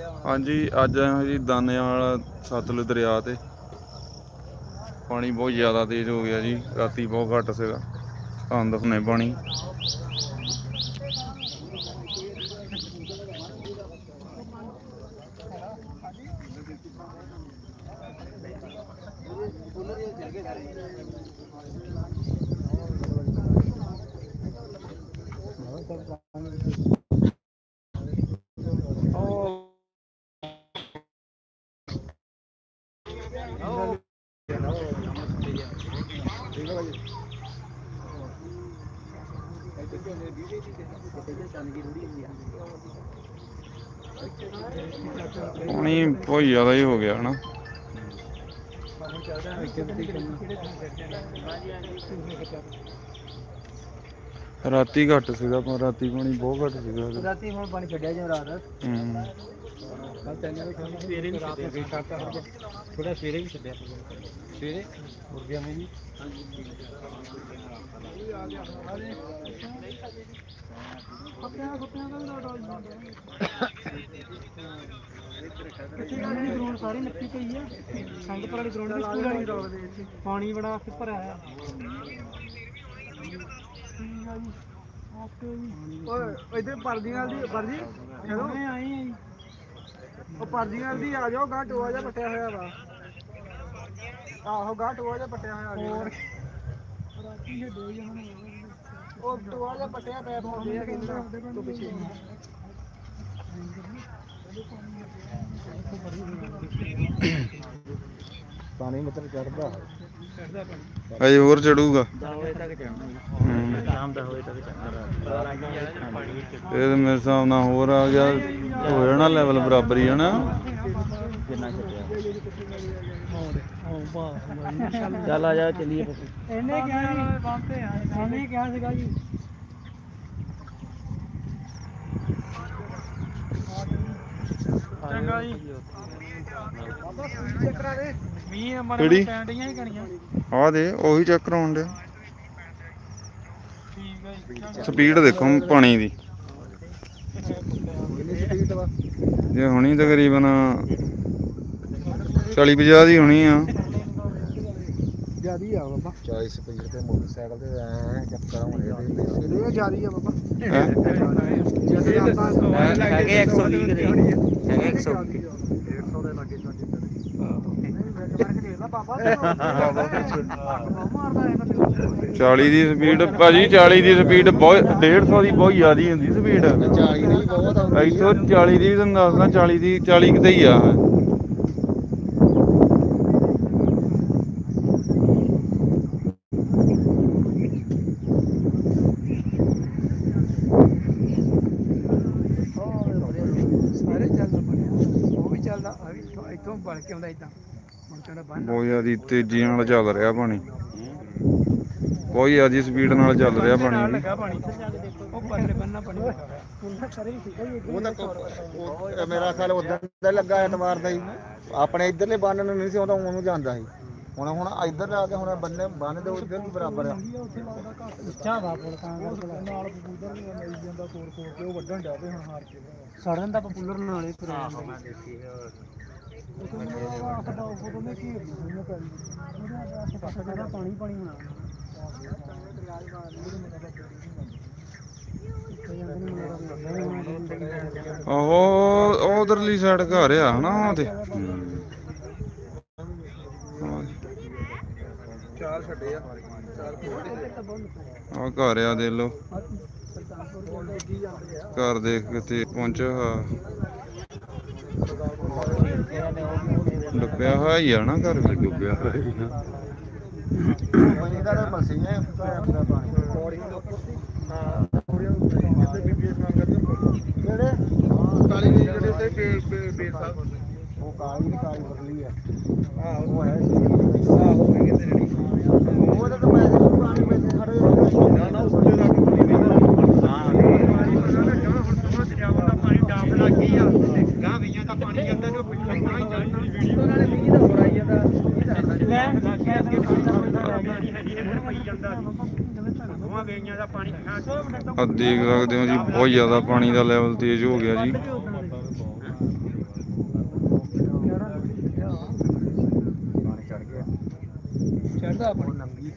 ਹਾਂਜੀ, ਅੱਜ ਆਏ ਹਾਂ ਜੀ ਦਾਨੇਵਾਲ ਸਤਲੁਜ ਦਰਿਆ ਤੇ। ਪਾਣੀ ਬਹੁਤ ਜ਼ਿਆਦਾ ਤੇਜ਼ ਹੋ ਗਿਆ ਜੀ, ਰਾਤੀ ਬਹੁਤ ਘੱਟ ਸੀਗਾ। ਤੁਹਾਨੂੰ ਦਿਖਾਉਂਦੇ ਪਾਣੀ। ਪਾਣੀ ਬਹੁਤ ਜ਼ਿਆਦਾ ਹੀ ਹੋ ਗਿਆ ਹਨਾ। ਰਾਤੀ ਘੱਟ ਸੀਗਾ ਪਰ ਰਾਤੀ ਪਾਣੀ ਬਹੁਤ ਘੱਟ ਸੀਗਾ। ਰਾਤੀ ਹੁਣ ਪਾਣੀ ਛੱਡਿਆ ਜਿਵੇਂ ਰਾਤ। ਹੂੰ। ਕੱਲ ਤਿੰਨ ਵਜੇ ਸਵੇਰੇ ਵੀ ਛੱਡਿਆ ਥੋੜਾ ਸਵੇਰੇ ਵੀ ਛੱਡਿਆ ਸਵੇਰੇ? ਮੁਰਗਿਆਂ ਨੇ ਵੀ ਕੁੱਤਿਆਂ ਦਾ ਵੀ ਡਾਲ ਜਾਂਦੇ ਗਰਾਊਂਡ ਸਾਰੀ ਨੱਪੀ ਪਈ ਆ ਸੰਗਪੁਰ ਵਾਲੀ ਗਰਾਊਂਡ ਵੀ ਸਕੂਲ ਵਾਲੀ ਪਾਣੀ ਬੜਾ ਉੱਥੇ ਭਰਿਆ ਆ ਓਏ ਇੱਧਰ ਪਰਦੀਆਂ ਦੀ ਪਰਦੀ ਹੈਲੋ ਆਏ ਆ ਜੀ ਉਹ ਪਰਦੀਆਂ ਦੀ ਆ ਜਾਓ ਗਾਂ ਟੋਆ ਜਿਹਾ ਪੱਟਿਆ ਹੋਇਆ ਵਾ। ਆਹੋ ਗਾਂ ਟੋਆ ਜਿਹਾ ਪੱਟਿਆ ਹੋਇਆ ਹੋਰ? ਰਾਤੀ ਇਹ ਦੋ ਜਣ ਉਹ ਟੋਆ ਜਿਹਾ ਪੱਟਿਆ ਪੈਪ ਹੁੰਦੇ ਆ ਕਹਿੰਦੇ। ਤੋਂ ਪਿੱਛੇ ਪਾਣੀ ਮਤਲਬ ਚੜਦਾ। ਅਜੇ ਹੋਰ ਚੜੂਗਾ। 10 ਵਜੇ ਤੱਕ ਚੜਨਾ ਹੂੰ। ਸ਼ਾਮ ਦਾ ਹੋਏ ਤੱਕ ਚੜਨਾ ਇਹ ਮੇਰੇ ਹਿਸਾਬ ਨਾਲ ਹੋਰ ਆ ਗਿਆ। ਹੋ ਜਾਣਾ ਲੈਵਲ ਬਰਾਬਰ ਹੀ ਹਨਾ ਕਿੰਨਾ ਛੱਡਿਆ? ਚੱਲ ਆ ਜਾ ਚਲੀਏ। ਇਹਨੇ ਕਿਹਾ ਆ ਇਹਨੇ ਕਿਹਾ ਸੀਗਾ ਜੀ। ਚੰਗਾ ਜੀ। ਚੱਕਰਾ ਦੇ ਮੀਂਹ ਕਿਹੜੀ? ਪੈਂਡੀਆਂ ਹੀ ਕਣੀਆਂ। ਆ ਦੇ ਉਹੀ ਚੈੱਕ ਕਰਾਉਣ ਦੇ। ਸਪੀਡ ਦੇਖੋ ਪਾਣੀ ਦੀ। ਵਾ ਜੇ ਹੁਣੀ ਤਕਰੀਬਨ 40 50 ਦੀ ਹੋਣੀ ਆ। ਜਿਆਦੀ ਆ ਬਾਬਾ। 40 ਸਪੀਡ ਤੇ ਮੋਟਰਸਾਈਕਲ ਤੇ ਐ ਚੱਕਰ ਹੋਣੇ ਇਹਦੇ ਇਹ ਜਿਆਦੀ ਆ ਬਾਬਾ। ਹੈਂ? ਜਦੋਂ ਆਪਾਂ ਹੈਗੇ 120 ਦੇ ਹੈਗੇ 120 150 ਦੇ ਲੱਗੇ ਸਾਡੇ ਬਾਬਾ। ਮਾਰਦਾ ਹੈ 40 ਦੀ ਸਪੀਡ ਭਾਜੀ 40 ਦੀ ਸਪੀਡ ਬਹੁਤ 150 ਦੀ ਬਹੁਤ ਜ਼ਿਆਦੀ ਹੁੰਦੀ ਸਪੀਡ। 40 ਨਹੀਂ ਬਹੁਤ ਆ। ਇੱਥੋਂ 40 ਦੀ ਤੁਹਾਨੂੰ ਦੱਸਦਾ 40 ਦੀ 40 ਕਿਤੇ ਹੀ ਆ। ਸਾਰੇ ਚੱਲਦਾ ਬਣਿਆ ਉਹ ਵੀ ਚੱਲਦਾ ਆ ਵੀ ਇੱਥੋਂ- ਇੱਥੋਂ ਬਣ ਕੇ ਆਉਂਦਾ ਇਦਾਂ ਮੁੰਚਾਂ ਦਾ ਬੰਨ ਬਹੁਤ ਜ਼ਿਆਦੀ ਤੇਜ਼ੀ ਨਾਲ ਚੱਲ ਰਿਹਾ ਪਾਣੀ। ਬਹੁਤ ਜ਼ਿਆਦੀ ਸਪੀਡ ਨਾਲ ਚੱਲ ਰਿਹਾ ਪਾਣੀ। ਵੀ ਲੱਗਾ ਪਾਣੀ। ਉਹ ਪਰਲੇ ਬੰਨਾ ਪਾਣੀ ਜੀ ਉਹ ਤਾਂ ਕੋ- ਉਹ ਮੇਰਾ ਖਿਆਲ ਉਦੋਂ ਦਾ ਲੱਗਾ ਐਤਵਾਰ ਦਾ ਹੀ। ਆਪਣੇ ਇਧਰਲੇ ਬੰਨ ਨੂੰ ਨਹੀਂ ਸੀ ਆਉਂਦਾ ਉਹਨੂੰ ਜਾਂਦਾ ਸੀ। ਹੁਣ ਹੁਣ ਇੱਧਰ ਆ ਕੇ ਹੁਣ ਬੰਨੇ ਬੰਨ ਦੇ ਉੱਧਰ ਵੀ ਬਰਾਬਰ ਆ। ਉੱਚਾ ਵਾ ਪੁਲ ਤਾਂ ਨਾਲ ਪਪੂਲਰ ਵੀ ਮਿਲ ਜਾਂਦਾ ਕੋਰ ਕੋਰ ਤੇ ਉਹ ਵੱਢਣ ਪਏ ਹੁਣ ਹਾਰ ਕੇ। ਸੜਨ ਦਾ ਪਪੂਲਰ ਨਾਲੇ ਤੁਰ ਜਾਂਦਾ। ਮੈਂ ਦੇਖੀ ਪਾਣੀ ਪਾਣੀ ਹੋਣਾ ਉਹ ਉਧਰਲੀ ਸਾਈਡ ਘਰ ਆ, ਹਨਾ, ਉਹ ਤੇ। ਚਾਰ ਛੱਡੇ ਆ ਆ ਘਰ ਆ ਦੇ ਲੋ ਘਰ ਦੇਖ ਕਿਤੇ ਪਹੁੰਚਿਆ। ਹਾਂ ਡੁੱਬਿਆ ਹੋਇਆ ਹੀ ਆ ਨਾ ਘਰ ਵੀ ਡੁੱਬਿਆ ਹੋਇਆ ਪਾਣੀ ਦਾ ਤਾਂ ਮਸੀਂ ਹੈ ਆਪਣਾ ਪਾਣੀ ਪੌੜੀ ਦੇ ਉੱਪਰ ਦੀ ਹਾਂ ਪੌੜੀਆਂ ਦੇ ਉੱਪਰ ਜਿੱਥੇ ਬੀਬੀ ਇਸਨਾਨ ਕਰਦੀ ਕਿਹੜੇ ਕਾਲੀ ਜੀ ਜਿਹੜੇ ਉੱਤੇ ਬੇ ਬੇ ਬੇ ਸਾਹਿਬ ਉਹ ਕਾਲੀ ਨਹੀਂ ਕਾਲੀ ਬਦਲੀ ਆ ਹਾਂ ਉਹ ਹੈ ਆਹ ਹੋ ਗਈ ਕਿਤੇ ਜਿਹੜੀ ਉਹ ਤਾਂ ਮੈਂ ਪਾਣੀ ਵਿੱਚ ਖੜੇ ਨਾ ਨਾ ਉੱਤੇ ਰੱਖ ਆ ਦੇਖ ਸਕਦੇ ਹੋ ਜੀ, ਬਹੁਤ ਜ਼ਿਆਦਾ ਪਾਣੀ ਦਾ ਲੈਵਲ ਤੇਜ਼ ਹੋ ਗਿਆ ਜੀ। ਚੜਦਾ ਪਾਣੀ ਨੰਗੀ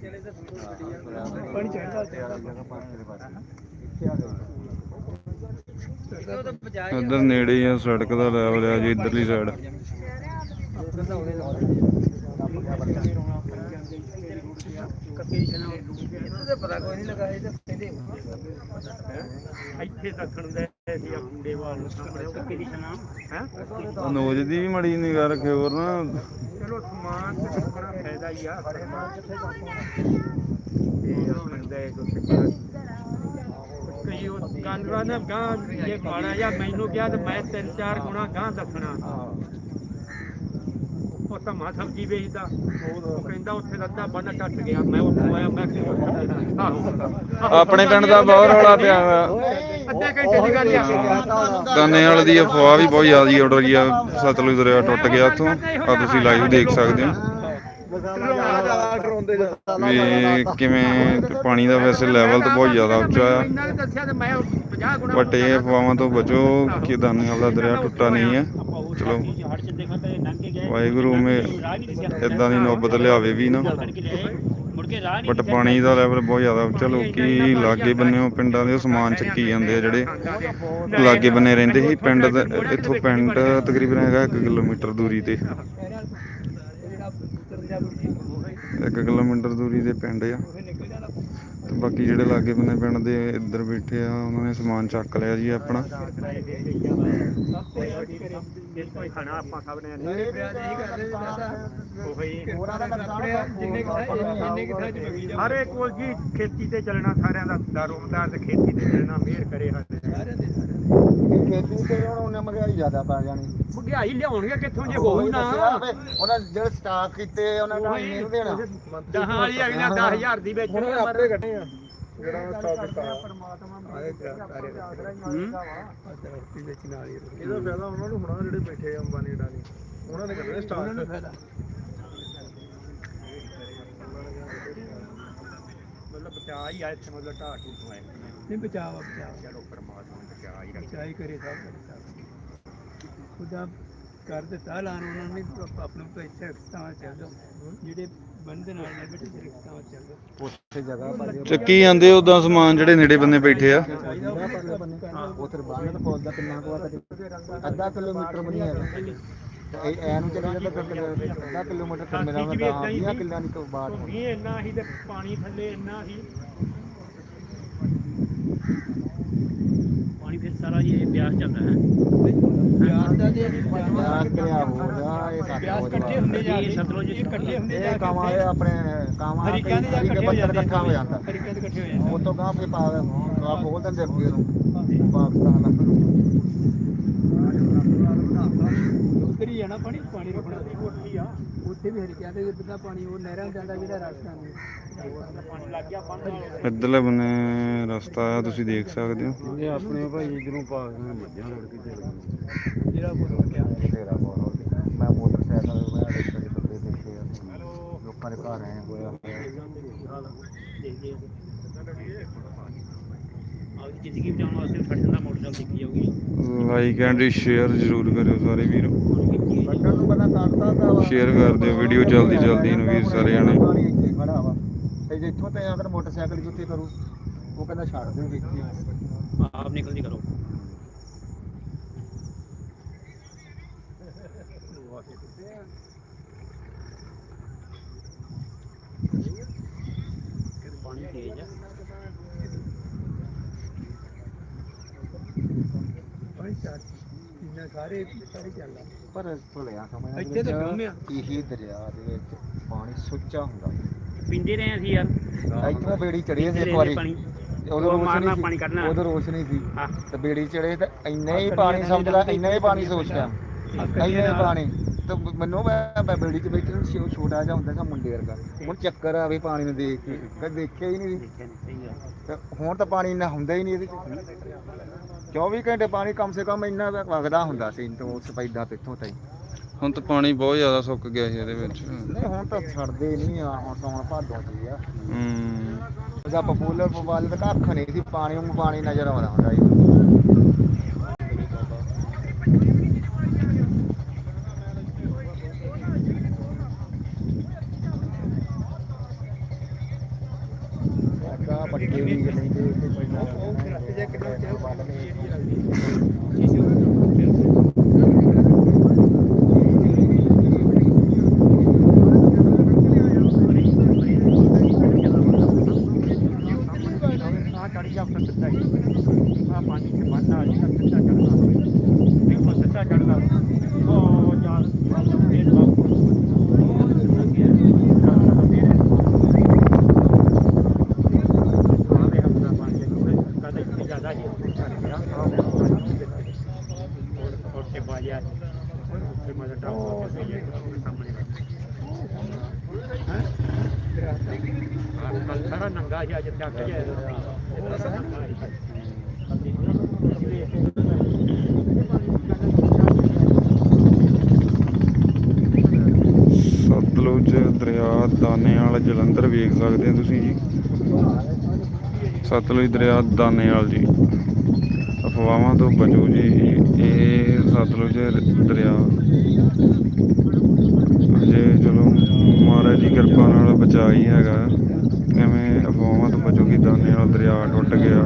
ਨੇੜੇ ਆ, ਸੜਕ ਦਾ ਲੈਵਲ ਆ ਜੀ, ਇਧਰਲੀ ਸਾਈਡ ਕੱਪੇ ਚਲਾਉਣ ਪਤਾ ਕੋਈ ਨਹੀਂ ਲਗਾ ਇਹ ਤਾਂ ਕਹਿੰਦੇ ਇੱਥੇ ਦੱਖਣ ਦੇ ਸੀ ਆ ਕੁੰਡੇ ਵਾਲ ਨੂੰ ਸਾਹਮਣੇ ਉਹ ਕਿਹਦੀ ਸੁਣਾ ਹੈ? ਨੋਜ ਦੀ ਵੀ ਮੜੀ ਨਿਗਾ ਰੱਖੇ ਹੋਰ ਨਾ। ਚਲੋ ਸਮਾਨ ਤੇ ਬੜਾ ਫਾਇਦਾ ਹੀ ਆ। ਇਹ ਇਹ ਤੋਂ ਸਿੱਖਾ ਕਈ ਉਹ ਨੇ ਗਾਂ ਇਹ ਮਾੜਾ ਜਾਂ ਮੈਨੂੰ ਕਿਹਾ ਤੇ ਮੈਂ ਤਿੰਨ ਚਾਰ ਗੁਣਾ ਗਾਂ ਦੱਸਣਾ। ਉਹ ਤਾਂ ਮਾ ਸਬਜ਼ੀ ਵੇਚਦਾ। ਉਹ ਕਹਿੰਦਾ ਉੱਥੇ ਦਾ ਅੱਧਾ ਬੰਨ ਟੱਟ ਗਿਆ। ਮੈਂ ਉੱਥੋਂ ਆਇਆ ਮੈਂ ਕਿਹਾ ਆਹੋ। ਆਪਣੇ ਪਿੰਡ ਦਾ ਬਹੁਤ ਰੌਲਾ ਪਿਆ ਹੋਇਆ। ਅੱਧੇ ਘੰਟੇ ਦੀ ਗੱਲ ਆ। ਦਾਨੇ ਵਾਲੇ ਦੀ ਅਫਵਾਹ ਵੀ ਬਹੁਤ ਜ਼ਿਆਦੀ ਉੱਡ ਰਹੀ ਆ ਸਤਲੁਜ ਦਰਿਆ ਟੁੱਟ ਗਿਆ ਉੱਥੋਂ। ਆ ਤੁਸੀਂ ਲਾਈਵ ਦੇਖ ਸਕਦੇ ਹੋ। ਵੀ ਕਿਵੇਂ ਪਾਣੀ ਦਾ ਵੈਸੇ ਲੈਵਲ ਤਾਂ ਬਹੁਤ ਜ਼ਿਆਦਾ ਉੱਚਾ ਆ। ਇੰਨਾ ਕੁ ਦੱਸਿਆ ਤੇ ਮੈਂ 50 ਗੁਣਾ ਬਟ ਇਹ ਅਫਵਾਹਾਂ ਤੋਂ ਬਚੋ ਕਿ ਦਾਨੇ ਵਾਲਾ ਦਰਿਆ ਟੁੱਟਾ ਨਹੀਂ ਹੈ ਚਲੋ। ਵਾਹਿਗੁਰੂ ਮੇ ਇਦਾਂ ਦੀ ਨੌਬਤ ਲਿਆਵੇ ਵੀ ਨਾ। ਬਟ ਪਾਣੀ ਦਾ ਲੈਵਲ ਬਹੁਤ ਜ਼ਿਆਦਾ। ਉੱਚਾ ਲੋਕੀ ਲਾਗੇ ਬੰਨਿਓ ਪਿੰਡਾਂ ਦੇ ਸਮਾਨ ਚੱਕੀ ਜਾਂਦੇ ਆ ਜਿਹੜੇ। ਲਾਗੇ ਬੰਨੇ ਰਹਿੰਦੇ ਸੀ। ਪਿੰਡ ਦਾ ਇੱਥੋਂ ਪਿੰਡ ਤਕਰੀਬਨ ਹੈਗਾ 1 ਕਿਲੋਮੀਟਰ ਦੂਰੀ ਤੇ। 1 ਕਿਲੋਮੀਟਰ ਦੂਰੀ ਦੇ ਪਿੰਡ ਆ। ਤੇ ਬਾਕੀ ਜਿਹੜੇ ਲਾਗੇ ਬੰਨੇ ਪਿੰਡ ਦੇ ਇੱਧਰ ਬੈਠੇ ਆ ਉਹਨਾਂ ਨੇ ਸਮਾਨ ਚੱਕ ਲਿਆ ਜੀ ਆਪਣਾ। ਕੋਈ ਖਾਣਾ ਆਪਾਂ ਸਭ ਨੇ ਮੇਰੇ ਪਿਆਜ ਇਹੀ ਕਰਦੇ ਦਾਦਾ ਉਹੀ ਹੋਰਾਂ ਦਾ ਨੁਕਸਾਨ ਜਿੰਨੇ ਜਿੰਨੇ ਕਿਥਾ ਚ ਬਗੀ ਜਾ ਹਰੇ ਕੋਲ ਜੀ ਖੇਤੀ ਤੇ ਚੱਲਣਾ ਸਾਰਿਆਂ ਦਾ ਦਾਰੋਮਦਾਰ ਤੇ ਖੇਤੀ ਤੇ ਚੱਲਣਾ ਮਿਹਰ ਕਰੇ ਹੱਥ ਸਾਰਿਆਂ ਦੇ ਖੇਤੀ ਤੇ ਹੁਣ ਉਹਨੇ ਮਹਿੰਗਾਈ ਜ਼ਿਆਦਾ ਪੈ ਜਾਣੀ। ਮਹਿੰਗਾਈ ਲਿਆਉਣਗੇ ਕਿੱਥੋਂ ਜੇ ਹੋਊ ਨਾ। ਦੱਸਿਆ ਵੀ ਉਹਨਾਂ ਜਿਹੜੇ ਸਟਾਕ ਕੀਤੇ ਉਹਨਾਂ ਦਾ ਨਹੀਂ ਦੇਣਾ। ਦਹਾਂ ਵਾਲੀ ਅਗਲਾ 10000 ਦੀ ਵੇਚਣੀ ਆ। ਆਪੇ ਕੱਢੇ ਆ। ਜਿਹੜਾ ਸਟਾਕ ਕੀਤਾ ਆਏ ਸਾਰੇ ਵਿੱਚ ਨਾਲ ਹੀ ਇਹਦਾ ਫਾਇਦਾ ਉਹਨਾਂ ਨੂੰ ਹੋਣਾ ਜਿਹੜੇ ਬੈਠੇ ਆ ਅੰਬਾਨੀ ਡਾਨੀ ਉਹਨਾਂ ਨੇ ਕੱਢਣੇ ਉਹਨਾਂ ਨੂੰ ਸਟਾਕ ਫਾਇਦਾ। ਮਤਲਬ ਬਚਾ ਹੀ ਆ ਇੱਥੇ ਮਤਲਬ ਢਾਹ ਟੂਟ ਹੋਏ ਨਹੀਂ ਬਚਾਵਾ ਬਚਾਵਾ ਚਲੋ ਪਰਮਾਤਮਾ ਨੇ ਬਚਾ ਹੀ ਰੱਖਿਆ। ਚਾਹੀ ਕਰੇ ਸਭ ਖੁਦਾ ਕਰ ਦਿੱਤਾ ਲਾਣ ਉਹਨਾਂ ਨੇ ਆਪਣੇ ਤੋਂ ਇੱਥੇ ਰਿਕਤਾਂ ਚੱਲ ਜਿਹੜੇ ਉੱਥੇ ਜਗ੍ਹਾ ਚੱਕੀ ਜਾਂਦੇ ਉਦਾਂ ਸਮਾਨ ਜਿਹੜੇ ਨੇੜੇ ਬੰਨੇ ਬੈਠੇ ਆ? ਉਥੇ ਬੰਨ ਤਾਂ ਪੌਦਾ ਕਿੰਨਾ ਕੁ ਆ ਕਦੇ ਅੱਧਾ ਕਿਲੋਮੀਟਰ ਬਣੀ ਹੈ ਇਹ ਐ ਨੂੰ ਚੱਲੀ ਜਾਂਦਾ ਤਾਂ ਕਿਲੋ- ਅੱਧਾ ਕਿਲੋਮੀਟਰ ਤੇ ਮੇਰਾ ਮੈਂ ਤਾਂ 20 ਕਿੱਲਿਆਂ ਦੀ ਤੋਂ ਬਾਅਦ ਹੋਣੀ। ਵੀ ਇੰਨਾ ਹੀ ਤੇ ਪਾਣੀ ਥੱਲੇ ਇੰਨਾ ਹੀ। ਪਾਣੀ ਫਿਰ ਸਾਰਾ ਇਹ ਬਿਆਸ ਚੱਲਦਾ ਹੈ। ਪਿਆਰ ਦਾ ਜੇ ਬਿਆਸ ਤੇ ਆ ਹੋ ਜਾ ਇਹ ਸੱਤ ਪਿਆਸ ਹੋ ਇਕੱਠੇ ਹੁੰਦੇ ਜਾ ਇਹ ਸਤਲੁਜ ਇਹ ਇਕੱਠੇ ਹੁੰਦੇ ਜਾ ਇਹ ਕਾਵਾਂ ਇਹ ਆਪਣੇ ਕਾਵਾਂ ਹਰੀਕਾਂ ਦੇ ਜਾ ਹਰੀਕੇ ਇਕੱਠੇ ਹੋ ਬੱਚਾ ਜਾਂਦੇ ਇਕੱਠਾ ਹੋ ਜਾਂਦਾ। ਹਰੀਕਾਂ ਦੇ ਇਕੱਠੇ ਹੋ ਜਾਂਦੇ ਉਹ ਤੋਂ ਗਾਂ ਫੇ ਪਾ ਕਾ ਖੋਲ ਦਿੰਦੇ ਅੱਗੇ ਨੂੰ। ਪਾਕਿਸਤਾਨ ਦਾ ਉਧਰ ਹੀ ਜਾਣਾ ਪਾਣੀ ਪਾਣੀ ਰੁਕਣਾ ਉੱਥੇ ਆ। ਉੱਥੇ ਵੀ ਹਰੀਕਿਆਂ ਦੇ ਜਿੱਦਾਂ ਪਾਣੀ ਉਹ ਨਹਿਰਾਂ ਨੂੰ ਜਾਂਦਾ ਜਿਹੜਾ ਰਾਜਸਥਾਨ ਨੂੰ ਪਾਣੀ ਲੱਗ ਗਿਆ ਬੰਨ ਇੱਧਰਲੇ ਬੰਨੇ ਰਸਤਾ ਤੁਸੀਂ ਦੇਖ ਸਕਦੇ ਹੋ। ਇਹ ਆਪਣੇ ਭਾਈ ਇਧਰੋਂ ਪਾਕਿਸਤਾਨ ਮੱਝਾਂ ਲੜ ਕੇ ਚੱਲ ਜਿਹੜਾ ਕੋਈ ਰੁਕ ਗਿਆ ਤੇਰਾ ਬਹੁਤ ਮੈਂ ਮੋਟਰਸਾਈਕਲ ਮੈਂ ਰਿਕਸ਼ਾ ਦੇ ਬੰਦੇ ਦੇਖੇ ਆ ਲੋਕਾਂ ਦੇ ਘਰ ਆਏ ਹੋਇਆ ਆਪਣੀ ਜ਼ਿੰਦਗੀ ਬਚਾਉਣ ਵਾਸਤੇ ਫੜ ਜਾਂਦਾ ਮੋਟਰਸਾਈਕਲ ਦੇਖੀ ਜਾਊਗੀ ਲਾਈਕ ਐਂਡ ਸ਼ੇਅਰ ਜ਼ਰੂਰ ਕਰਿਓ ਸਾਰੇ ਵੀਰ। ਬੱਟਣ ਨੂੰ ਬੰਦਾ ਕੱਢਦਾ ਤਾਂ ਵਾ। ਸ਼ੇਅਰ ਕਰ ਦਿਓ ਵੀਡੀਓ ਜਲਦੀ ਜਲਦੀ ਨੂੰ। ਵੀਰ ਸਾਰੇ ਜਣੇ ਤੇ ਇੱਥੋਂ ਤੇ ਅਗਰ ਮੋਟਰਸਾਈਕਲ ਉੱਥੇ ਕਰੂ ਉਹ ਕਹਿੰਦਾ ਛੱਡ ਦਿਓ ਵੇਖੀ ਆਪ ਨਿਕਲਦੀ ਕਰੋ। ਪਾਣੀ ਤੇਜ਼ ਆ। ਪਾਣੀ ਚਾਰ ਇੰਨਾ ਸਾਰੇ ਸਾਰੇ ਚੱਲਦਾ ਪਰ ਭੁਲਿਆ ਸਮਝ ਇੱਥੇ ਤਾਂ ਡੂੰਘ ਆ। ਇਹੀ ਦਰਿਆ ਦੇ ਵਿੱਚ ਪਾਣੀ ਸੁੱਚਾ ਹੁੰਦਾ। ਪੀਂਦੇ ਰਹੇ ਅਸੀਂ ਯਾਰ। ਇੱਥੋਂ ਬੇੜੀ ਚੜੀ ਸੀ ਇੱਕ ਵਾਰੀ। ਉਦੋਂ ਮਾਰਨਾ ਪਾਣੀ ਸੀ ਕੱਢਣਾ। ਉਦੋਂ ਰੋਸ਼ਨੀ ਸੀ। ਹਾਂ। ਤੇ ਬੇੜੀ ਚੜੇ ਤੇ ਇੰਨਾ ਹੀ ਪਾਣੀ ਸਮਝ ਲੈ ਇੰਨਾ ਹੀ ਪਾਣੀ ਸੋਚ ਲਿਆ। ਇੰਨਾ ਹੀ ਪਾਣੀ। ਤੇ ਮੈਨੂੰ ਮੈਂ ਮੈਂ ਬੇੜੀ 'ਚ ਬੈਠੇ ਨੂੰ ਛੋ- ਛੋਟਾ ਜਿਹਾ ਹੁੰਦਾ ਸੀ ਮੁੰਡੇ ਵਰਗਾ। ਹੁਣ ਚੱਕਰ ਆਵੇ ਪਾਣੀ ਨੂੰ ਦੇਖ ਕੇ ਕਦੇ ਦੇਖਿਆ ਹੀ ਨਹੀਂ। ਤੇ ਹੁਣ ਤਾਂ ਪਾਣੀ ਇੰਨਾ ਹੁੰਦਾ ਹੀ ਨਹੀਂ ਇਹਦੇ 'ਚ। 24 ਘੰਟੇ ਪਾਣੀ ਕਮ ਸੇ ਕਮ ਇੰਨਾ ਕੁ ਵਗਦਾ ਹੁੰਦਾ ਸੀ ਤੋਂ ਸਪੈਦਾ ਪਿੱਥੋਂ ਤਾਈ। ਹੁਣ ਤਾਂ ਪਾਣੀ ਬਹੁਤ ਜ਼ਿਆਦਾ ਸੁੱਕ ਗਿਆ ਸੀ ਇਹਦੇ ਵਿੱਚ। ਨਹੀਂ ਹੁਣ ਤਾਂ ਛੱਡਦੇ ਨਹੀਂ ਆ ਹੁਣ ਸੌਣ ਭਾਦੋਂ ਚ ਆ। ਹੂੰ। ਉਹਦਾ ਪਪੂਲਰ ਪਵਾਲ ਤਾਂ ਕੱਖ ਨਹੀਂ ਸੀ ਪਾਣੀ ਨੂੰ ਪਾਣੀ ਨਜ਼ਰ ਆਉਂਦਾ ਹੁੰਦਾ ਸੀ। ਦਰਿਆ ਦਾਨੇ ਵਾਲਾ ਜਲੰਧਰ ਵੇਖ ਸਕਦੇ ਹੋ ਤੁਸੀਂ ਜੀ। ਸਤਲੁਜ ਦਰਿਆ ਦਾਨੇ ਵਾਲ ਜੀ। ਅਫਵਾਹਾਂ ਤੋਂ ਬਚੋ ਜੀ, ਇਹ ਸਤਲੁਜ ਦਰਿਆ। ਜੇ ਚਲੋ ਮਹਾਰਾਜ ਦੀ ਕਿਰਪਾ ਨਾਲ ਬਚਾ ਹੀ ਹੈਗਾ। ਐਵੇਂ ਅਫਵਾਹਾਂ ਤੋਂ ਬਚੋ ਕਿ ਦਾਨੇ ਵਾਲਾ ਦਰਿਆ ਟੁੱਟ ਗਿਆ।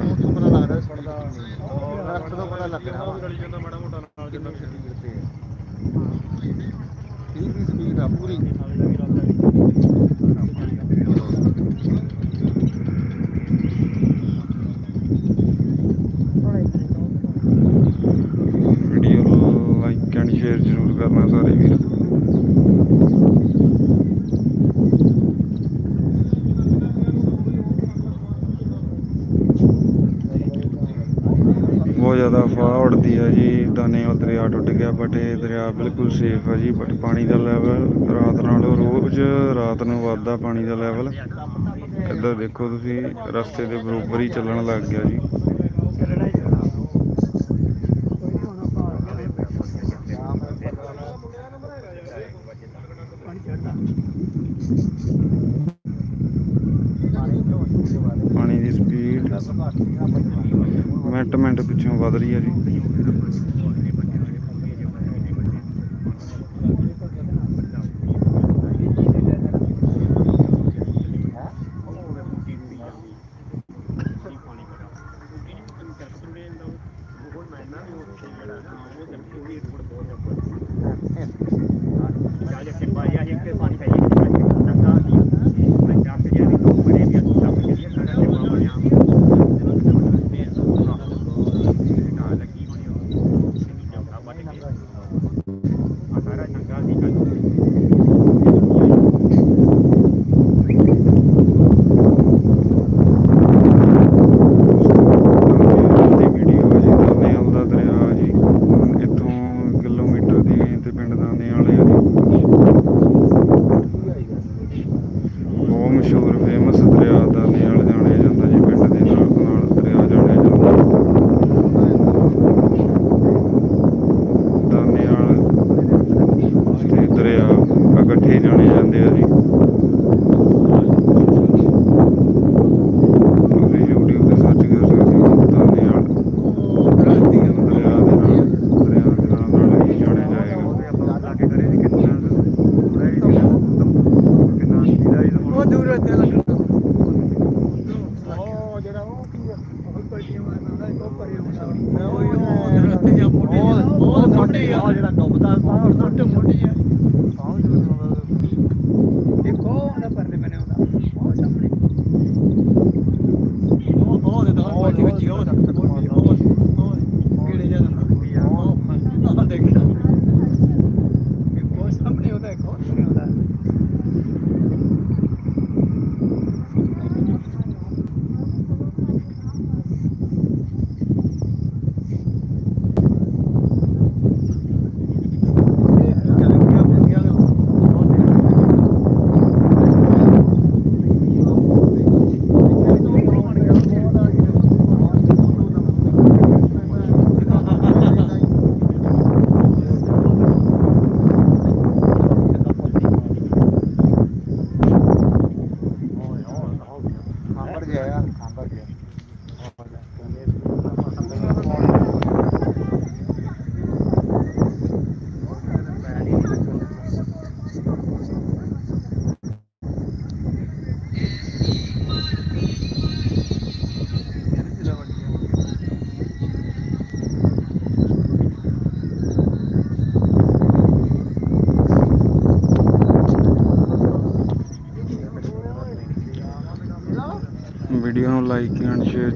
ਦਰਿਆ ਟੁੱਟ ਗਿਆ ਬਟ ਇਹ ਦਰਿਆ ਬਿਲਕੁਲ ਸੇਫ ਹੈ ਜੀ ਬਟ ਪਾਣੀ ਦਾ ਲੈਵਲ ਰਾਤ ਨਾਲੋਂ ਰੋਜ਼ ਰਾਤ ਨੂੰ ਵੱਧਦਾ ਪਾਣੀ ਦਾ ਲੈਵਲ ਇੱਧਰ ਦੇਖੋ ਤੁਸੀਂ, ਰਸਤੇ ਦੇ ਬਰੋਬਰ ਹੀ ਚੱਲਣ ਲੱਗ ਗਿਆ ਜੀ।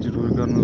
ਜ਼ਰੂਰ ਕਰਨਾ